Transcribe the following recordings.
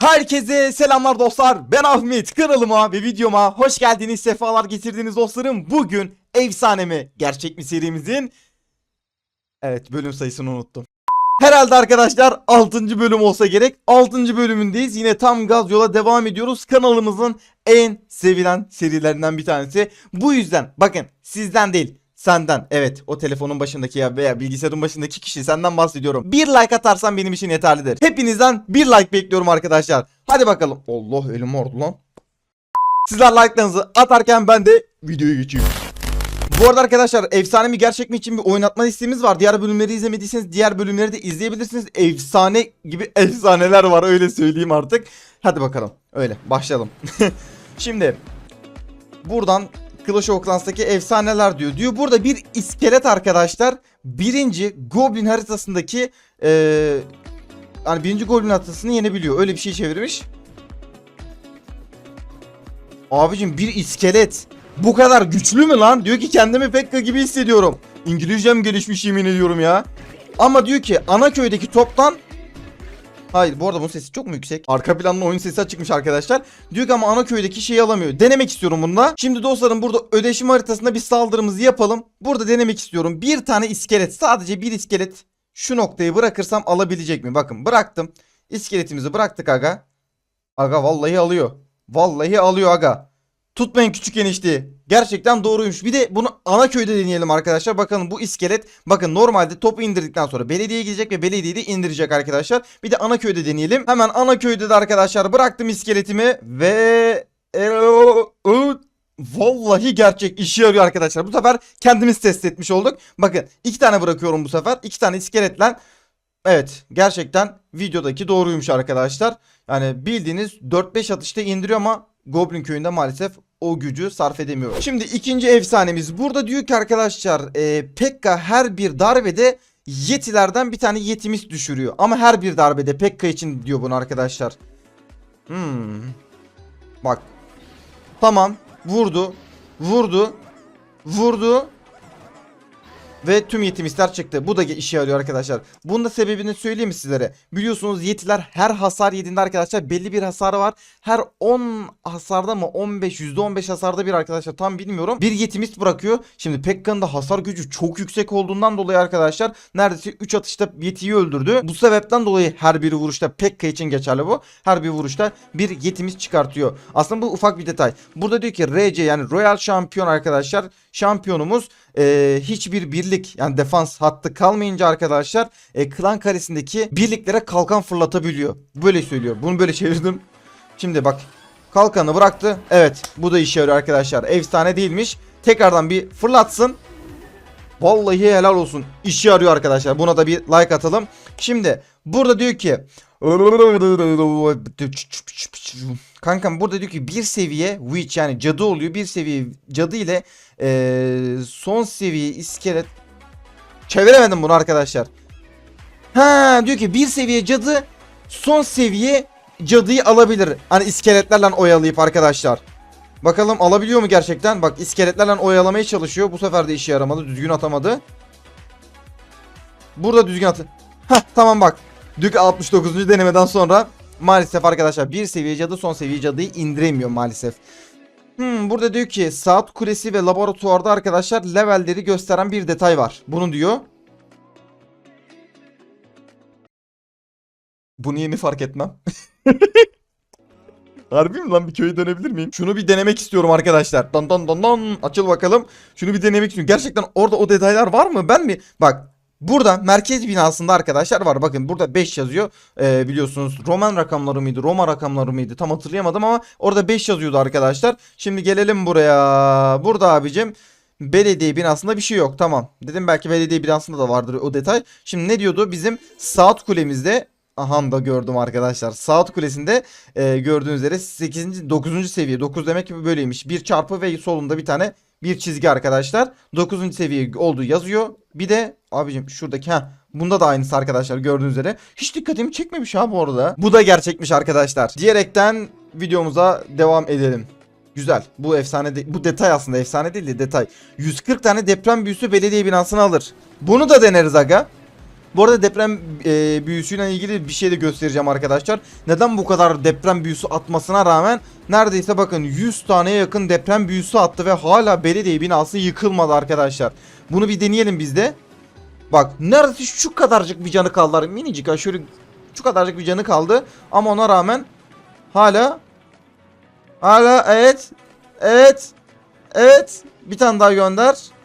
Herkese selamlar dostlar. Ben Ahmet. Kanalıma ve videoma hoş geldiniz. Sefalar getirdiniz dostlarım. Bugün efsane mi gerçek mi serimizin Evet bölüm sayısını unuttum. Herhalde arkadaşlar 6. bölüm olsa gerek. 6. bölümündeyiz. Yine tam gaz yola devam ediyoruz. Kanalımızın en sevilen serilerinden bir tanesi. Bu yüzden bakın sizden değil senden evet o telefonun başındaki ya veya bilgisayarın başındaki kişi senden bahsediyorum. Bir like atarsan benim için yeterlidir. Hepinizden bir like bekliyorum arkadaşlar. Hadi bakalım. Allah elim ordu lan. Sizler like'larınızı atarken ben de videoya geçeyim. Bu arada arkadaşlar efsane mi gerçek mi için bir oynatma listemiz var. Diğer bölümleri izlemediyseniz diğer bölümleri de izleyebilirsiniz. Efsane gibi efsaneler var öyle söyleyeyim artık. Hadi bakalım öyle başlayalım. Şimdi buradan Clash of Clans'taki efsaneler diyor. Diyor burada bir iskelet arkadaşlar. Birinci Goblin haritasındaki eee hani birinci Goblin haritasını yenebiliyor. Öyle bir şey çevirmiş. Abicim bir iskelet bu kadar güçlü mü lan? Diyor ki kendimi Pekka gibi hissediyorum. İngilizcem gelişmiş yemin ediyorum ya. Ama diyor ki ana köydeki toptan Hayır bu arada bunun sesi çok mu yüksek? Arka planda oyun sesi açıkmış arkadaşlar. Diyor ki ama ana köydeki şeyi alamıyor. Denemek istiyorum bununla. Şimdi dostlarım burada ödeşim haritasında bir saldırımızı yapalım. Burada denemek istiyorum. Bir tane iskelet sadece bir iskelet şu noktayı bırakırsam alabilecek mi? Bakın bıraktım. İskeletimizi bıraktık aga. Aga vallahi alıyor. Vallahi alıyor aga. Tutmayın küçük enişteyi. Gerçekten doğruymuş. Bir de bunu ana köyde deneyelim arkadaşlar. Bakın bu iskelet. Bakın normalde topu indirdikten sonra belediyeye gidecek ve belediyeyi de indirecek arkadaşlar. Bir de ana köyde deneyelim. Hemen ana köyde de arkadaşlar bıraktım iskeletimi ve Vallahi gerçek işe yarıyor arkadaşlar. Bu sefer kendimiz test etmiş olduk. Bakın iki tane bırakıyorum bu sefer. iki tane iskeletle Evet gerçekten videodaki doğruymuş arkadaşlar. Yani bildiğiniz 4-5 atışta indiriyor ama Goblin köyünde maalesef o gücü sarf edemiyor. Şimdi ikinci efsanemiz burada diyor ki arkadaşlar e, Pekka her bir darbede yetilerden bir tane yetimiz düşürüyor. Ama her bir darbede Pekka için diyor bunu arkadaşlar. Hmm. Bak. Tamam. Vurdu. Vurdu. Vurdu. Ve tüm yetimistler çıktı. Bu da işe yarıyor arkadaşlar. Bunun da sebebini söyleyeyim mi sizlere? Biliyorsunuz yetiler her hasar yediğinde arkadaşlar belli bir hasarı var. Her 10 hasarda mı 15 %15 hasarda bir arkadaşlar tam bilmiyorum. Bir yetimist bırakıyor. Şimdi Pekka'nın da hasar gücü çok yüksek olduğundan dolayı arkadaşlar neredeyse 3 atışta yetiyi öldürdü. Bu sebepten dolayı her bir vuruşta Pekka için geçerli bu. Her bir vuruşta bir yetimist çıkartıyor. Aslında bu ufak bir detay. Burada diyor ki RC yani Royal Şampiyon arkadaşlar. Şampiyonumuz e, hiçbir birlik yani defans hattı kalmayınca arkadaşlar e, klan karesindeki birliklere kalkan fırlatabiliyor. Böyle söylüyor. Bunu böyle çevirdim. Şimdi bak kalkanı bıraktı. Evet bu da işe yarıyor arkadaşlar. Efsane değilmiş. Tekrardan bir fırlatsın. Vallahi helal olsun. İşe yarıyor arkadaşlar. Buna da bir like atalım. Şimdi burada diyor ki Kankam burada diyor ki bir seviye witch yani cadı oluyor. Bir seviye cadı ile ee, son seviye iskelet çeviremedim bunu arkadaşlar. Ha diyor ki bir seviye cadı son seviye cadıyı alabilir. Hani iskeletlerle oyalayıp arkadaşlar. Bakalım alabiliyor mu gerçekten? Bak iskeletlerle oyalamaya çalışıyor. Bu sefer de işe yaramadı. Düzgün atamadı. Burada düzgün atı. Hah tamam bak. Dük 69. denemeden sonra maalesef arkadaşlar bir seviye cadı son seviye cadıyı indiremiyor maalesef. Hmm, burada diyor ki saat kulesi ve laboratuvarda arkadaşlar levelleri gösteren bir detay var. Bunu diyor. Bunu yeni fark etmem. Harbi mi lan bir köye dönebilir miyim? Şunu bir denemek istiyorum arkadaşlar. Dan dan dan dan açıl bakalım. Şunu bir denemek istiyorum. Gerçekten orada o detaylar var mı? Ben mi? Bak Burada merkez binasında arkadaşlar var. Bakın burada 5 yazıyor. Ee, biliyorsunuz Roman rakamları mıydı? Roma rakamları mıydı? Tam hatırlayamadım ama orada 5 yazıyordu arkadaşlar. Şimdi gelelim buraya. Burada abicim belediye binasında bir şey yok. Tamam. Dedim belki belediye binasında da vardır o detay. Şimdi ne diyordu? Bizim saat kulemizde Aha da gördüm arkadaşlar. Saat kulesinde e, gördüğünüz üzere 8. 9. seviye. 9 demek ki böyleymiş. Bir çarpı ve solunda bir tane bir çizgi arkadaşlar. 9. seviye olduğu yazıyor. Bir de abicim şuradaki ha Bunda da aynısı arkadaşlar gördüğünüz üzere. Hiç dikkatimi çekmemiş ha bu arada. Bu da gerçekmiş arkadaşlar. Diyerekten videomuza devam edelim. Güzel. Bu efsane de, bu detay aslında efsane değil de detay. 140 tane deprem büyüsü belediye binasını alır. Bunu da deneriz aga. Bu arada deprem e, büyüsüyle ilgili bir şey de göstereceğim arkadaşlar. Neden bu kadar deprem büyüsü atmasına rağmen neredeyse bakın 100 taneye yakın deprem büyüsü attı ve hala belediye binası yıkılmadı arkadaşlar. Bunu bir deneyelim biz de. Bak neredeyse şu kadarcık bir canı kaldı. Minicik şöyle şu kadarcık bir canı kaldı. Ama ona rağmen hala hala evet evet evet bir tane daha gönder.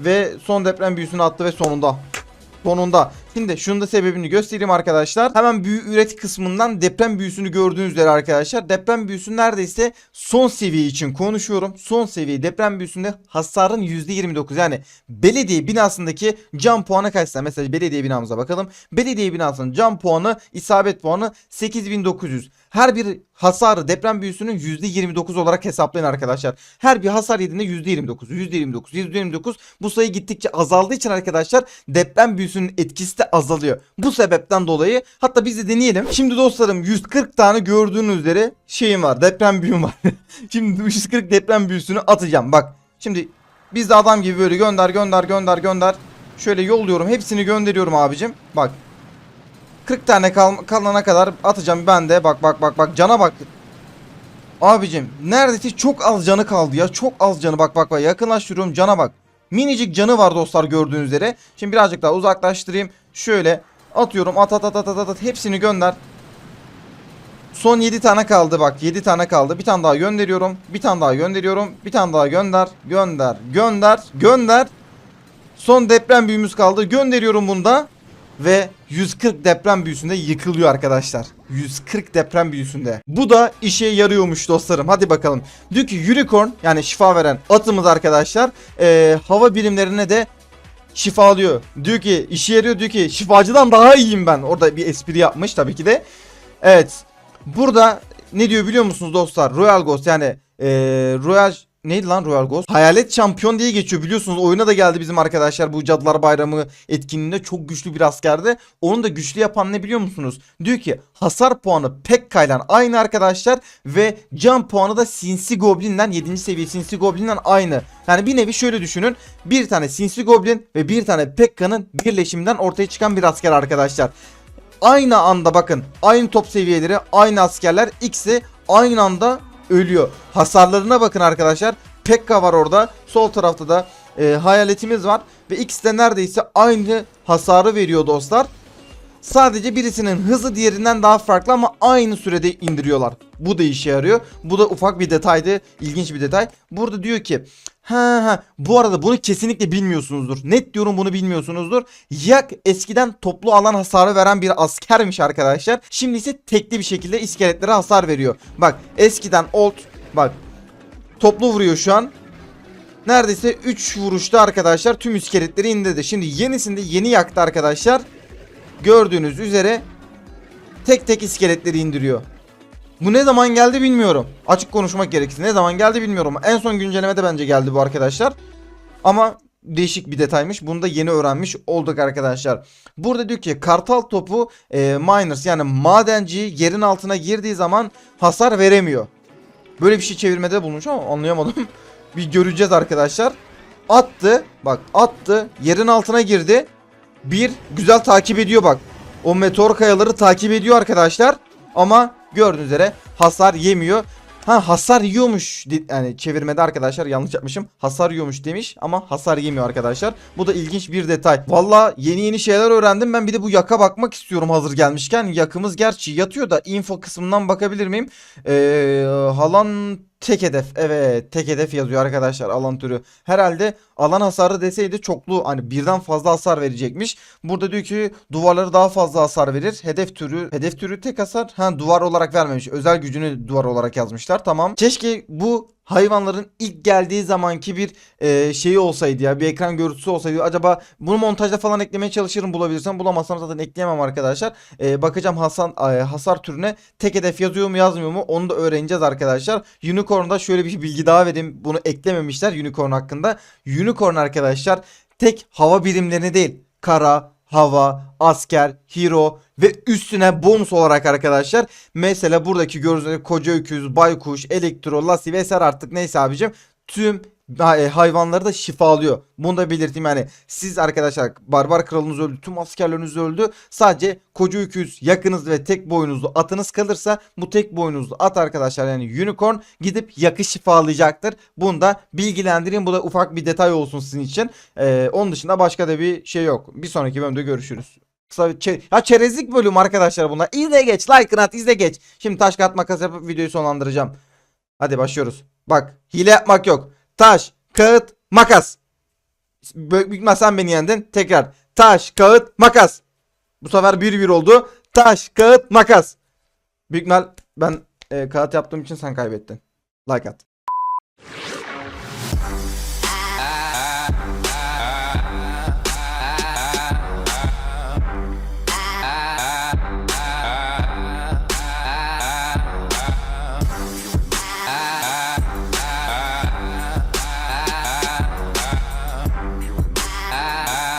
Ve son deprem büyüsünü attı ve sonunda. Sonunda. Şimdi şunun da sebebini göstereyim arkadaşlar. Hemen büyü üret kısmından deprem büyüsünü gördüğünüz üzere arkadaşlar. Deprem büyüsü neredeyse son seviye için konuşuyorum. Son seviye deprem büyüsünde hasarın %29 yani belediye binasındaki cam puanı kaçsa mesela belediye binamıza bakalım. Belediye binasının cam puanı isabet puanı 8900. Her bir hasarı deprem büyüsünün %29 olarak hesaplayın arkadaşlar. Her bir hasar yediğinde %29, %29, %29 bu sayı gittikçe azaldığı için arkadaşlar deprem büyüsünün etkisi de azalıyor. Bu sebepten dolayı hatta biz de deneyelim. Şimdi dostlarım 140 tane gördüğünüz üzere şeyim var deprem büyüm var. Şimdi 140 deprem büyüsünü atacağım bak. Şimdi biz de adam gibi böyle gönder gönder gönder gönder. Şöyle yolluyorum hepsini gönderiyorum abicim. Bak 40 tane kal kalana kadar atacağım ben de. Bak bak bak bak cana bak. Abicim neredeyse çok az canı kaldı ya. Çok az canı bak bak bak yakınlaştırıyorum cana bak. Minicik canı var dostlar gördüğünüz üzere. Şimdi birazcık daha uzaklaştırayım. Şöyle atıyorum at at at at at, at. hepsini gönder. Son 7 tane kaldı bak 7 tane kaldı. Bir tane daha gönderiyorum. Bir tane daha gönderiyorum. Bir tane daha gönder. Gönder. Gönder. Gönder. Son deprem büyümüz kaldı. Gönderiyorum bunda. Ve 140 deprem büyüsünde yıkılıyor arkadaşlar. 140 deprem büyüsünde. Bu da işe yarıyormuş dostlarım. Hadi bakalım. Diyor ki unicorn yani şifa veren atımız arkadaşlar. eee, hava birimlerine de şifalıyor. Diyor ki işe yarıyor diyor ki şifacıdan daha iyiyim ben. Orada bir espri yapmış tabii ki de. Evet. Burada ne diyor biliyor musunuz dostlar? Royal Ghost yani eee Royal neydi lan Royal Ghost? Hayalet şampiyon diye geçiyor biliyorsunuz. Oyuna da geldi bizim arkadaşlar bu Cadılar Bayramı etkinliğinde çok güçlü bir askerdi. Onu da güçlü yapan ne biliyor musunuz? Diyor ki hasar puanı Pekka'yla aynı arkadaşlar ve can puanı da Sinsi Goblin'den 7. seviye Sinsi Goblin'den aynı. Yani bir nevi şöyle düşünün. Bir tane Sinsi Goblin ve bir tane Pekka'nın birleşiminden ortaya çıkan bir asker arkadaşlar aynı anda bakın aynı top seviyeleri aynı askerler ikisi aynı anda ölüyor. Hasarlarına bakın arkadaşlar. Pekka var orada. Sol tarafta da e, hayaletimiz var. Ve ikisi de neredeyse aynı hasarı veriyor dostlar. Sadece birisinin hızı diğerinden daha farklı ama aynı sürede indiriyorlar. Bu da işe yarıyor. Bu da ufak bir detaydı. ilginç bir detay. Burada diyor ki Ha ha bu arada bunu kesinlikle bilmiyorsunuzdur. Net diyorum bunu bilmiyorsunuzdur. Yak eskiden toplu alan hasarı veren bir askermiş arkadaşlar. Şimdi ise tekli bir şekilde iskeletlere hasar veriyor. Bak eskiden old bak toplu vuruyor şu an. Neredeyse 3 vuruşta arkadaşlar tüm iskeletleri indirdi. Şimdi yenisinde yeni yaktı arkadaşlar. Gördüğünüz üzere tek tek iskeletleri indiriyor. Bu ne zaman geldi bilmiyorum. Açık konuşmak gerekirse ne zaman geldi bilmiyorum. En son güncellemede bence geldi bu arkadaşlar. Ama değişik bir detaymış. Bunu da yeni öğrenmiş olduk arkadaşlar. Burada diyor ki kartal topu e, miners yani madenci yerin altına girdiği zaman hasar veremiyor. Böyle bir şey çevirmede bulmuş ama anlayamadım. bir göreceğiz arkadaşlar. Attı. Bak attı. Yerin altına girdi. Bir güzel takip ediyor bak. O meteor kayaları takip ediyor arkadaşlar. Ama gördüğünüz üzere hasar yemiyor. Ha hasar yiyormuş yani çevirmede arkadaşlar yanlış yapmışım. Hasar yiyormuş demiş ama hasar yemiyor arkadaşlar. Bu da ilginç bir detay. Valla yeni yeni şeyler öğrendim. Ben bir de bu yaka bakmak istiyorum hazır gelmişken. Yakımız gerçi yatıyor da info kısmından bakabilir miyim? Ee, halan tek hedef. Evet tek hedef yazıyor arkadaşlar alan türü. Herhalde alan hasarı deseydi çoklu hani birden fazla hasar verecekmiş. Burada diyor ki duvarları daha fazla hasar verir. Hedef türü hedef türü tek hasar. Ha duvar olarak vermemiş. Özel gücünü duvar olarak yazmışlar. Tamam. Keşke bu hayvanların ilk geldiği zamanki bir e, şeyi olsaydı ya bir ekran görüntüsü olsaydı acaba bunu montajda falan eklemeye çalışırım bulabilirsem bulamazsam zaten ekleyemem arkadaşlar. E, bakacağım Hasan e, hasar türüne tek hedef yazıyor mu yazmıyor mu onu da öğreneceğiz arkadaşlar. Unicorn'da şöyle bir bilgi daha vereyim bunu eklememişler Unicorn hakkında. Unicorn arkadaşlar tek hava birimlerini değil kara hava, asker, hero ve üstüne bonus olarak arkadaşlar mesela buradaki gördüğünüz koca öküz, baykuş, elektro, lasi vesaire artık neyse abicim tüm e, hayvanları da şifalıyor. Bunu da belirteyim yani siz arkadaşlar barbar kralınız öldü tüm askerleriniz öldü sadece koca öküz yakınız ve tek boynuzlu atınız kalırsa bu tek boynuzlu at arkadaşlar yani unicorn gidip yakı şifalayacaktır. Bunu da bilgilendireyim bu da ufak bir detay olsun sizin için. Ee, onun dışında başka da bir şey yok. Bir sonraki bölümde görüşürüz. Kısa bir ya çerezlik bölüm arkadaşlar bunlar. İzle geç like at izle geç. Şimdi taş kağıt makas yapıp videoyu sonlandıracağım. Hadi başlıyoruz. Bak hile yapmak yok. Taş, kağıt, makas. Büyük büyük ihtimal sen beni yendin. Tekrar. Taş, kağıt, makas. Bu sefer 1-1 oldu. Taş, kağıt, makas. Büyük ihtimal ben e, kağıt yaptığım için sen kaybettin. Like at.